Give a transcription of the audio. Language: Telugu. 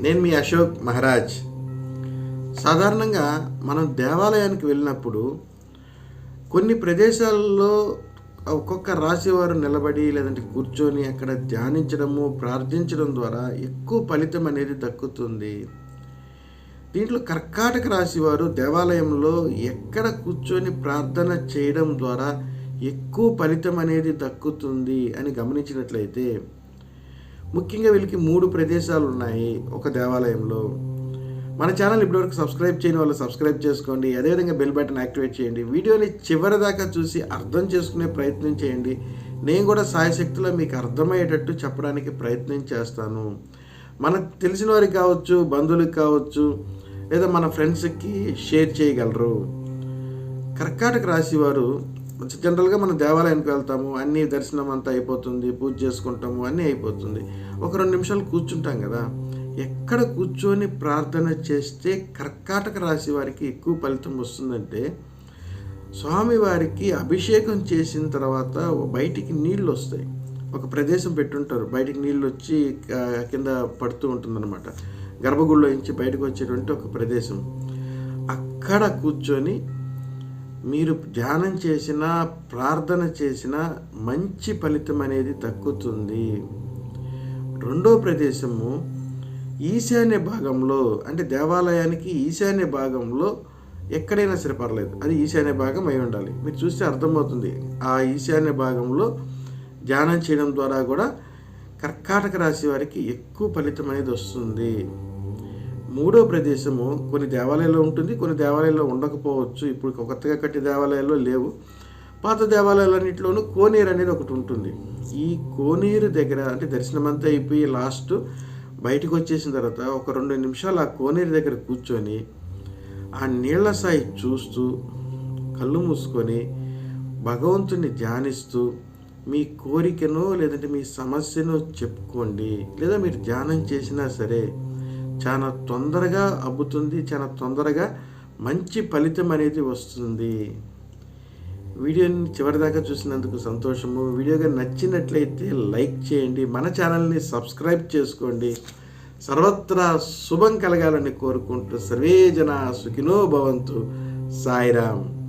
నేను మీ అశోక్ మహారాజ్. సాధారణంగా మనం దేవాలయానికి వెళ్ళినప్పుడు కొన్ని ప్రదేశాల్లో ఒక్కొక్క రాశి వారు నిలబడి లేదంటే కూర్చొని అక్కడ ధ్యానించడము ప్రార్థించడం ద్వారా ఎక్కువ ఫలితం అనేది దక్కుతుంది. దీంట్లో కర్కాటక రాశి వారు దేవాలయంలో ఎక్కడ కూర్చొని ప్రార్థన చేయడం ద్వారా ఎక్కువ ఫలితం అనేది దక్కుతుంది అని గమనించినట్లయితే ముఖ్యంగా వీళ్ళకి మూడు ప్రదేశాలు ఉన్నాయి ఒక దేవాలయంలో. మన ఛానల్ ఇప్పటివరకు సబ్స్క్రైబ్ చేయని వాళ్ళు సబ్స్క్రైబ్ చేసుకోండి అదేవిధంగా బెల్ బటన్ యాక్టివేట్ చేయండి. వీడియోని చివరి దాకా చూసి అర్థం చేసుకునే ప్రయత్నం చేయండి. నేను కూడా సాయశక్తిలో మీకు అర్థమయ్యేటట్టు చెప్పడానికి ప్రయత్నం చేస్తాను. మనకు తెలిసిన వారికి కావచ్చు బంధువులకు కావచ్చు లేదా మన ఫ్రెండ్స్కి షేర్ చేయగలరు. కర్కాటక రాశి వారు జనరల్గా మనం దేవాలయానికి వెళ్తాము అన్ని దర్శనం అంతా అయిపోతుంది పూజ చేసుకుంటాము అన్నీ అయిపోతుంది. ఒక రెండు నిమిషాలు కూర్చుంటాం కదా. ఎక్కడ కూర్చొని ప్రార్థన చేస్తే కర్కాటక రాశి వారికి ఎక్కువ ఫలితం వస్తుందంటే స్వామివారికి అభిషేకం చేసిన తర్వాత బయటికి నీళ్ళు వస్తాయి. ఒక ప్రదేశం పెట్టుంటారు. బయటికి నీళ్ళు వచ్చి కింద పడుతూ ఉంటుందన్నమాట. గర్భగుడిలో నుంచి బయటకు వచ్చేటువంటి ఒక ప్రదేశం. అక్కడ కూర్చొని మీరు ధ్యానం చేసిన ప్రార్థన చేసిన మంచి ఫలితం అనేది తక్కుతుంది రెండో ప్రదేశము ఈశాన్య భాగంలో అంటే దేవాలయానికి ఈశాన్య భాగంలో ఎక్కడైనా సరే పర్లేదు. అది ఈశాన్య భాగం అయి ఉండాలి. మీరు చూస్తే అర్థమవుతుంది. ఆ ఈశాన్య భాగంలో ధ్యానం చేయడం ద్వారా కూడా కర్కాటక రాశి వారికి ఎక్కువ ఫలితం అనేది వస్తుంది. మూడో ప్రదేశము కొన్ని దేవాలయాల్లో ఉంటుంది కొన్ని దేవాలయాల్లో ఉండకపోవచ్చు. ఇప్పుడు కొత్తగా కట్టే దేవాలయాల్లో లేవు. పాత దేవాలయాలన్నింటిలోనూ కోనేరు అనేది ఒకటి ఉంటుంది. ఈ కోనేరు దగ్గర అంటే దర్శనం అంతా అయిపోయి లాస్ట్ బయటకు వచ్చేసిన తర్వాత ఒక రెండు నిమిషాలు ఆ కోనేరు దగ్గర కూర్చొని ఆ నీళ్ళ సాయి చూస్తూ కళ్ళు మూసుకొని భగవంతుని ధ్యానిస్తూ మీ కోరికను లేదంటే మీ సమస్యను చెప్పుకోండి. లేదా మీరు ధ్యానం చేసినా సరే చాలా తొందరగా అబ్బుతుంది చాలా తొందరగా మంచి ఫలితం అనేది వస్తుంది. వీడియోని చివరిదాకా చూసినందుకు సంతోషము. వీడియోగా నచ్చినట్లయితే లైక్ చేయండి మన ఛానల్ని సబ్స్క్రైబ్ చేసుకోండి. సర్వత్రా శుభం కలగాలని కోరుకుంటూ సర్వే జన సుఖినో భవంతు. సాయిరామ్.